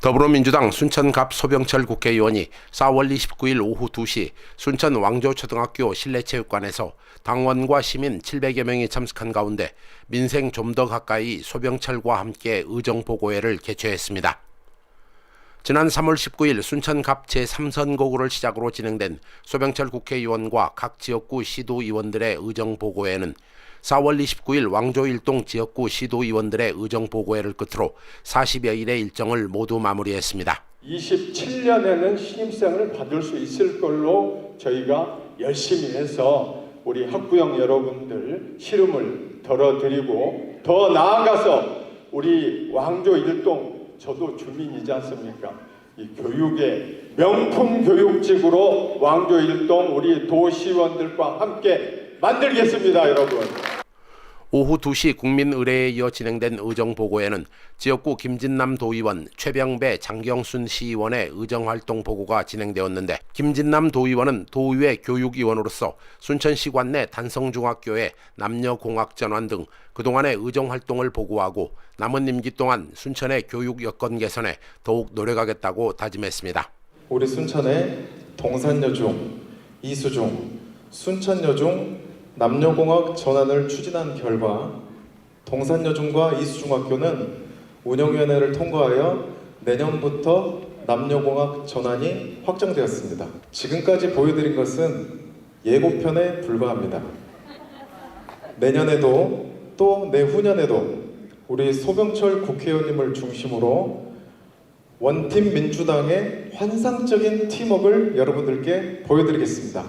더불어민주당 순천갑 소병철 국회의원이 4월 29일 오후 2시 순천 왕조초등학교 실내체육관에서 당원과 시민 700여 명이 참석한 가운데 민생 좀 더 가까이 소병철과 함께 의정보고회를 개최했습니다. 지난 3월 19일 순천갑 제3선거구를 시작으로 진행된 소병철 국회의원과 각 지역구 시도의원들의 의정보고회는 4월 29일 왕조 일동 지역구 시도의원들의 의정보고회를 끝으로 40여 일의 일정을 모두 마무리했습니다. 27년에는 신입생을 받을 수 있을 걸로 저희가 열심히 해서 우리 학부형 여러분들 시름을 덜어드리고 더 나아가서 우리 왕조 일동 저도 주민이지 않습니까? 이 교육의 명품 교육직으로 왕조 일동 우리 도시원들과 함께 만들겠습니다, 여러분. 오후 2시 국민의례에 이어 진행된 의정 보고에는 지역구 김진남 도의원, 최병배, 장경순 시의원의 의정 활동 보고가 진행되었는데 김진남 도의원은 도의회 교육위원으로서 순천시 관내 단성중학교의 남녀공학 전환 등 그동안의 의정 활동을 보고하고 남은 임기 동안 순천의 교육 여건 개선에 더욱 노력하겠다고 다짐했습니다. 우리 순천의 동산여중, 이수중, 순천여중 남녀공학 전환을 추진한 결과 동산여중과 이수중학교는 운영위원회를 통과하여 내년부터 남녀공학 전환이 확정되었습니다. 지금까지 보여드린 것은 예고편에 불과합니다. 내년에도 또 내후년에도 우리 소병철 국회의원님을 중심으로 원팀 민주당의 환상적인 팀워크를 여러분들께 보여드리겠습니다.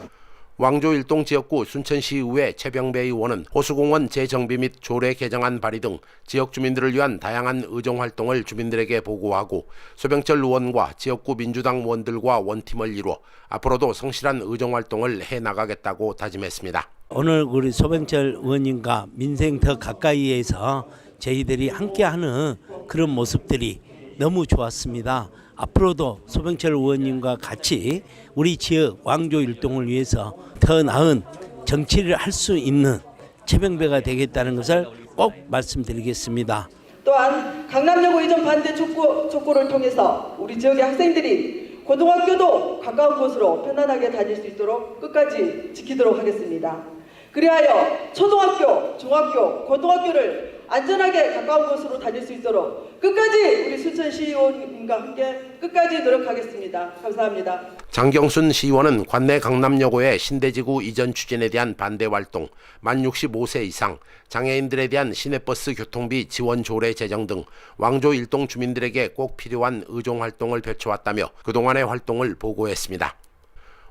왕조 일동 지역구 순천시 의회 최병배 의원은 호수공원 재정비 및 조례 개정안 발의 등 지역 주민들을 위한 다양한 의정 활동을 주민들에게 보고하고 소병철 의원과 지역구 민주당 의원들과 원팀을 이루어 앞으로도 성실한 의정 활동을 해 나가겠다고 다짐했습니다. 오늘 우리 소병철 의원님과 민생 더 가까이에서 저희들이 함께하는 그런 모습들이 너무 좋았습니다. 앞으로도 소병철 의원님과 같이 우리 지역 왕조 일동을 위해서 더 나은 정치를 할 수 있는 최병배가 되겠다는 것을 꼭 말씀드리겠습니다. 또한 강남여고 이전 반대 촉구, 촉구를 통해서 우리 지역의 학생들이 고등학교도 가까운 곳으로 편안하게 다닐 수 있도록 끝까지 지키도록 하겠습니다. 그리하여 초등학교, 중학교, 고등학교를 안전하게 가까운 곳으로 다닐 수 있도록 끝까지 우리 순천 시의원님과 함께 끝까지 노력하겠습니다. 감사합니다. 장경순 시의원은 관내 강남여고의 신대지구 이전 추진에 대한 반대 활동, 만 65세 이상, 장애인들에 대한 시내버스 교통비 지원 조례 제정 등 왕조 일동 주민들에게 꼭 필요한 의정 활동을 펼쳐왔다며 그동안의 활동을 보고했습니다.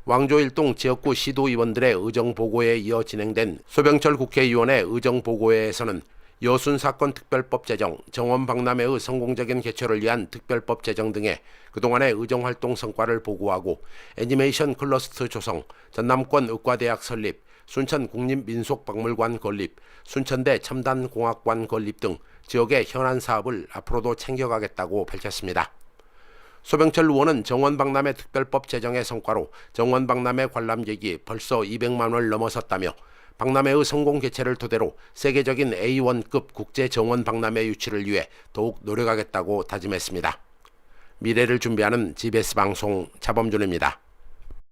왕조 일동 지역구 시도 의원들의 의정 보고에 이어 진행된 소병철 국회의원의 의정 보고회에서는 여순 사건 특별법 제정, 정원 박람회의 성공적인 개최를 위한 특별법 제정 등의 그동안의 의정 활동 성과를 보고하고 애니메이션 클러스터 조성, 전남권 의과대학 설립, 순천 국립민속박물관 건립, 순천대 첨단공학관 건립 등 지역의 현안 사업을 앞으로도 챙겨가겠다고 밝혔습니다. 소병철 의원은 정원박람회 특별법 제정의 성과로 정원박람회 관람객이 벌써 200만 원을 넘어섰다며 박람회의 성공 개최를 토대로 세계적인 A1급 국제 정원 박람회 유치를 위해 더욱 노력하겠다고 다짐했습니다. 미래를 준비하는 GBS 방송 차범준입니다.